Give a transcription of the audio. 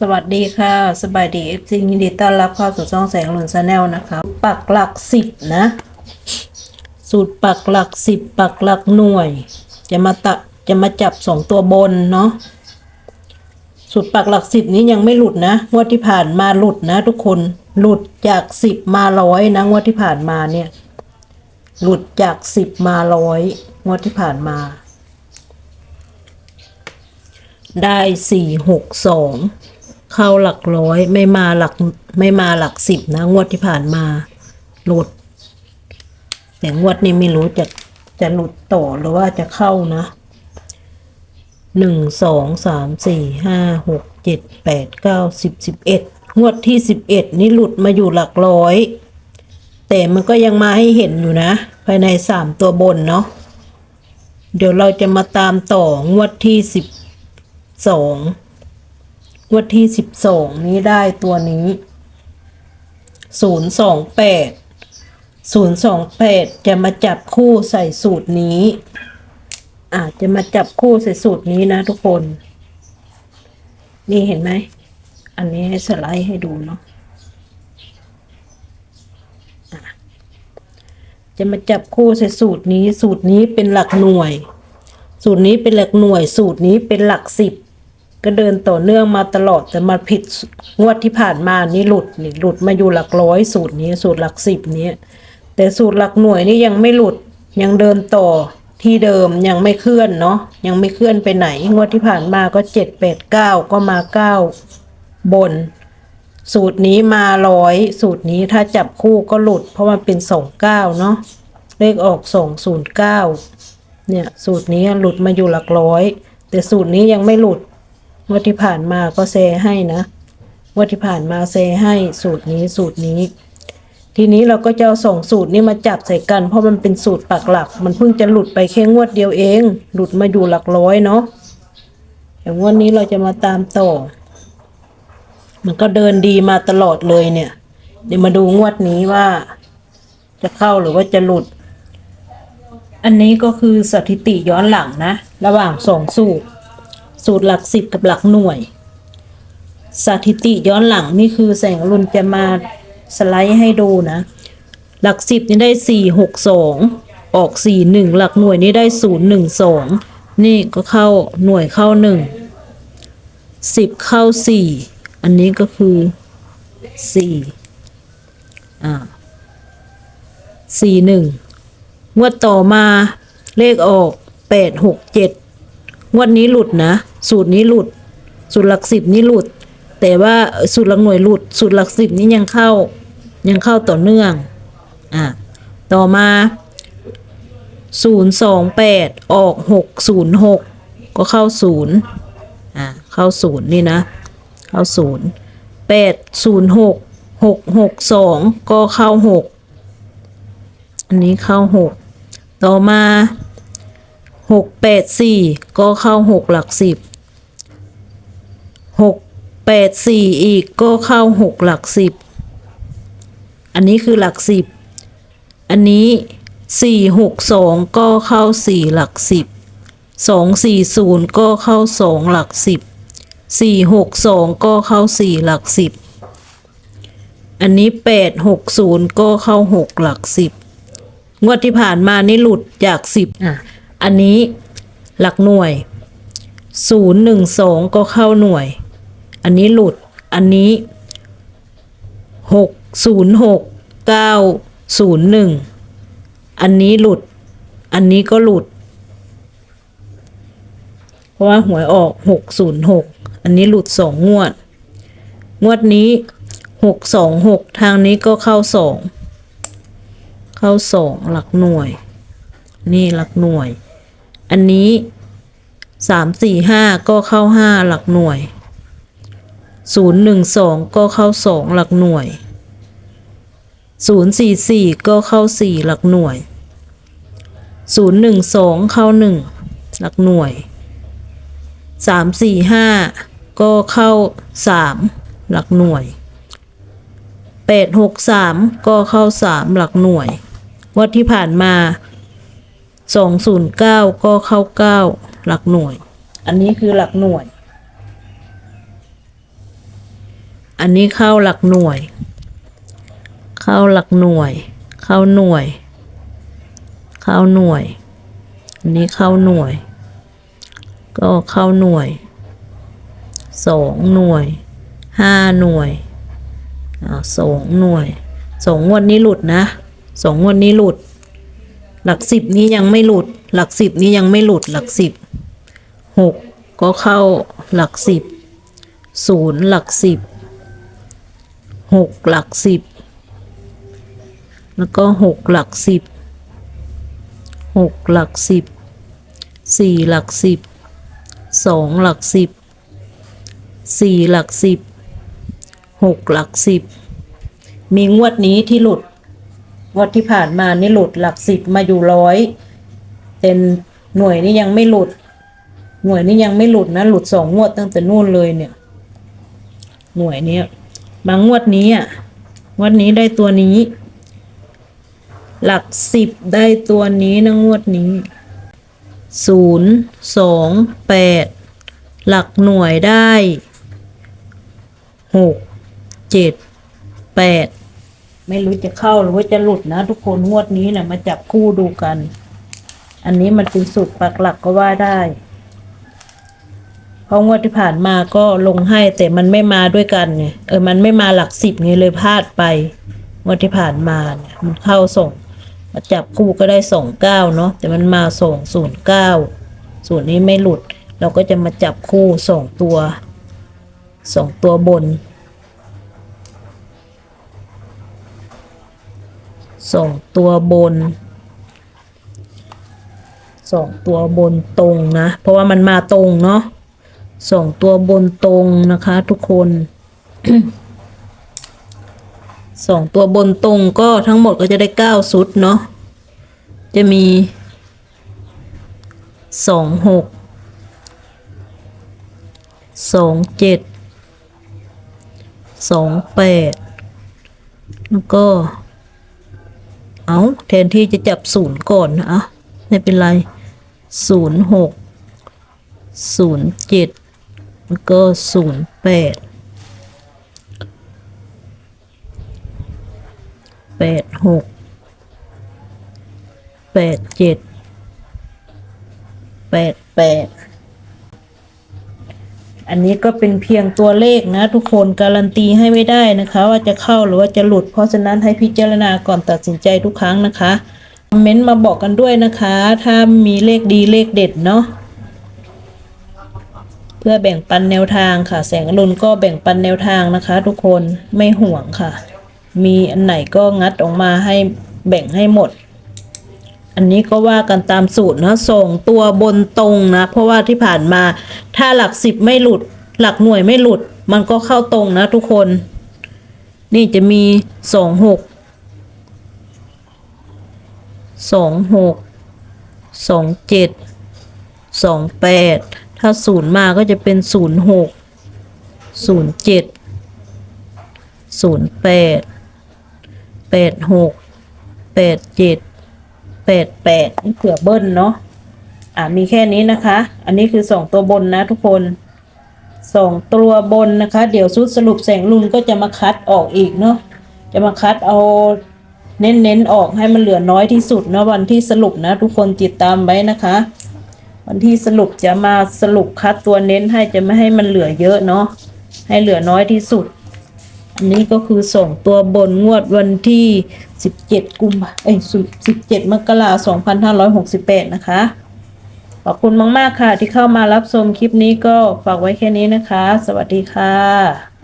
สวัสดีค่ะ สบายดีเอฟซียินดีต้อนรับเข้าสู่ช่องแสงหลุนชาแนลนะคะปักหลักสิบนะ สูตรปักหลักสิบปักหลักหน่วย จะมาตะจะมาจับสองตัวบนเนาะสูตรปักหลักสิบนี้ยังไม่หลุดนะงวดที่ผ่านมาหลุดนะ ทุกคนหลุดจากสิบมาร้อยนะงวดที่ผ่านมาเนี่ย หลุดจากสิบมาร้อยงวดที่ผ่านมา ได้สี่หกสอง เข้าหลักร้อยไม่มาหลักไม่มาหลักสิบนะ งวดที่ผ่านมา หลุด แต่งวดนี้ไม่รู้จะจะหลุดต่อหรือว่าจะเข้านะหนึ่งสองสามสี่ห้าหกเจ็ดแปดเก้าสิบสิบเอ็ดงวดที่สิบเอ็ดนี่หลุดมาอยู่หลักร้อย แต่มันก็ยังมาให้เห็นอยู่นะ ภายในสามตัวบนเนาะเดี๋ยวเราจะมาตามต่องวดที่สิบสอง งวดที่สิบสองนี้ได้ตัวนี้ศูนย์สองแปดศูนย์สองแปดจะมาจับคู่ใส่สูตรนี้อาจจะมาจับคู่ใส่สูตรนี้นะทุกคน นี่เห็นไหม อันนี้ให้สไลด์ให้ดูเนาะจะมาจับคู่ใส่สูตรนี้ สูตรนี้เป็นหลักหน่วย สูตรนี้เป็นหลักหน่วย สูตรนี้เป็นหลักสิบ ก็เดินต่อเนื่องมาตลอด แต่มาผิดงวดที่ผ่านมานี่หลุดนี่หลุดมาอยู่หลักร้อยสูตรนี้สูตรหลักสิบนี้แต่สูตรหลักหน่วยนี่ยังไม่หลุดยังเดินต่อที่เดิมยังไม่เคลื่อนเนาะยังไม่เคลื่อนไปไหน งวดที่ผ่านมาก็เจ็ดแปดเก้าก็มาเก้าบน สูตรนี้มาร้อยสูตรนี้ถ้าจับคู่ก็หลุด เพราะมันเป็นสองเก้าเนาะเลขออกสองศูนย์เก้าเนี่ยสูตรนี้หลุดมาอยู่หลักร้อย แต่สูตรนี้ยังไม่หลุด งวดที่ผ่านมาก็แซให้นะงวดที่ผ่านมาแซให้สูตรนี้สูตรนี้ ทีนี้เราก็จะเอาสองสูตรนี้มาจับใส่กัน เพราะมันเป็นสูตรปักหลัก มันเพิ่งจะหลุดไปแค่งวดเดียวเอง หลุดมาอยู่หลักร้อยเนาะแต่งวดนี้เราจะมาตามต่อ มันก็เดินดีมาตลอดเลยเนี่ย เดี๋ยวมาดูงวดนี้ว่า จะเข้าหรือว่าจะหลุด อันนี้ก็คือสถิติย้อนหลังนะ ระหว่างสองสูตร สูตรหลักสิบกับหลักหน่วย สถิติย้อนหลังนี่คือแสงรุนจะมาสไลด์ให้ดูนะ หลักสิบนี่ได้สี่หกสองออกสี่หนึ่งหลักหน่วยนี่ได้ศูนย์หนึ่งสองนี่ก็เข้าหน่วยเข้าหนึ่งสิบเข้าสี่อันนี้ก็คือสี่อ่าสี่หนึ่งงวดต่อมาเลขออกแปดหกเจ็ดงวดนี้หลุดนะ สูตรนี้หลุด สูตรหลักสิบนี้หลุด แต่ว่าสูตรหลักหน่วยหลุด สูตรหลักสิบนี้ยังเข้ายังเข้าต่อเนื่องอะต่อมาศูนย์สองแปดออกหกศูนย์หกก็เข้าศูนย์อะเข้าศูนย์นี่นะ เข้าศูนย์แปดศูนย์หกหกหกสองก็เข้าหกอันนี้เข้าหกต่อมา หกแปดสี่ก็เข้าหกหลักสิบหกแปดสี่อีกก็เข้าหกหลักสิบอันนี้คือหลักสิบอันนี้สี่หกสองก็เข้าสี่หลักสิบสองสี่ศูนย์ก็เข้าสองหลักสิบสี่หกสองก็เข้าสี่หลักสิบอันนี้แปดหกศูนย์ก็เข้าหกหลักสิบงวดที่ผ่านมานี่หลุดจากสิบอะ อันนี้หลักหน่วยศูนย์หนึ่งสองก็เข้าหน่วย อันนี้หลุด อันนี้หกศูนย์หกเก้าศูนย์หนึ่งอันนี้หลุด อันนี้ก็หลุด เพราะว่าหวยออกหกศูนย์หกอันนี้หลุดสองงวด งวดนี้หกสองหกทางนี้ก็เข้าสองเข้าสองหลักหน่วย นี่หลักหน่วย อันนี้สามสี่ห้าก็เข้าห้าหลักหน่วยศูนย์หนึ่งสองก็เข้าสองหลักหน่วยศูนย์สี่สี่ก็เข้าสี่หลักหน่วยศูนย์หนึ่งสองเข้าหนึ่งหลักหน่วยสามสี่ห้าก็เข้าสามหลักหน่วยแปดหกสามก็เข้าสามหลักหน่วย วัดที่ผ่านมา สองศูนย์เก้าก็เข้าเก้าหลักหน่วย อันนี้คือหลักหน่วย อันนี้เข้าหลักหน่วย เข้าหลักหน่วย เข้าหน่วย เข้าหน่วย อันนี้เข้าหน่วย ก็เข้าหน่วยสองหน่วยห้าหน่วยอ่าสองหน่วยสองงวดนี้หลุดนะสองงวดนี้หลุด หลักสิบนี้ยังไม่หลุด หลักสิบนี้ยังไม่หลุด หลักสิบหกก็เข้าหลักสิบศูนย์หลักสิบหกหลักสิบแล้วก็หกหลักสิบหกหลักสิบสี่หลักสิบสองหลักสิบสี่หลักสิบหกหลักสิบมีงวดนี้ที่หลุด งวดที่ผ่านมานี่หลุดหลักสิบมาอยู่ร้อยเป็นหน่วยนี่ยังไม่หลุด หน่วยนี่ยังไม่หลุดนะหลุดสองงวดตั้งแต่นู่นเลยเนี่ย หน่วยเนี้ยบางงวดนี้อะงวดนี้ได้ตัวนี้ หลักสิบได้ตัวนี้นะงวดนี้ศูนย์สองแปดหลักหน่วยได้หกเจ็ดแปด ไม่รู้จะเข้าหรือว่าจะหลุดนะ ทุกคนงวดนี้นะมาจับคู่ดูกัน อันนี้มันเป็นสูตรปักหลักก็ว่าได้เพราะงวดที่ผ่านมาก็ลงให้แต่มันไม่มาด้วยกันไงเออมันไม่มาหลักสิบไงเลยพลาดไปงวดที่ผ่านมาเนี่ยมันเข้าส่งมาจับคู่ก็ได้สองเก้าเนาะแต่มันมาส่งศูนย์เก้าส่วนนี้ไม่หลุด เราก็จะมาจับคู่สองตัวสองตัวบน สองตัวบนสองตัวบนตรงนะ เพราะว่ามันมาตรงเนาะสองตัวบนตรงนะคะ ทุกคนสองตัวบนตรงก็ทั้งหมดก็จะได้เก้าชุดเนาะจะมีสองหกสองเจ็ดสองแปดแล้วก็ เอาแทนที่จะจับศูนย์ก่อนนะอะไม่เป็นไรศูนย์หกศูนย์เจ็ดแล้วก็ศูนย์แปดแปดหกแปดเจ็ดแปดแปด อันนี้ก็เป็นเพียงตัวเลขนะ ทุกคนการันตีให้ไม่ได้นะคะ ว่าจะเข้าหรือว่าจะหลุด เพราะฉะนั้นให้พิจารณาก่อนตัดสินใจทุกครั้งนะคะคอมเมนต์มาบอกกันด้วยนะคะ ถ้ามีเลขดีเลขเด็ดเนาะเพื่อแบ่งปันแนวทางค่ะ แสงอรุณก็แบ่งปันแนวทางนะคะ ทุกคนไม่ห่วงค่ะ มีอันไหนก็งัดออกมาให้แบ่งให้หมด อันนี้ก็ว่ากันตามสูตรนะส่งตัวบนตรงนะ เพราะว่าที่ผ่านมา ถ้าหลักสิบไม่หลุด หลักหน่วยไม่หลุด มันก็เข้าตรงนะทุกคน นี่จะมีสองหกสองหกสองเจ็ดสองแปดถ้าศูนย์มาก็จะเป็นศูนย์หกศูนย์เจ็ดศูนย์แปดแปดหกแปดเจ็ด แปดแปดนี่เผื่อเบิ้ลเนาะอ่ามีแค่นี้นะคะ อันนี้คือสองตัวบนนะทุกคนสองตัวบนนะคะ เดี๋ยวชุดสรุปแสงลุนก็จะมาคัดออกอีกเนาะจะมาคัดเอาเน้นๆออกให้มันเหลือน้อยที่สุดนะวันที่สรุปนะ ทุกคนติดตามไว้นะคะ วันที่สรุปจะมาสรุปคัดตัวเน้นให้จะไม่ให้มันเหลือเยอะเนาะให้เหลือน้อยที่สุด อันนี้ก็คือส่งตัวบนงวดวันที่ 17 กุมภาเอ้ย17 มกราคม2568 นะคะ ขอบคุณมาก ๆ ค่ะที่เข้ามารับชมคลิปนี้ก็ฝากไว้แค่นี้นะคะ สวัสดีค่ะ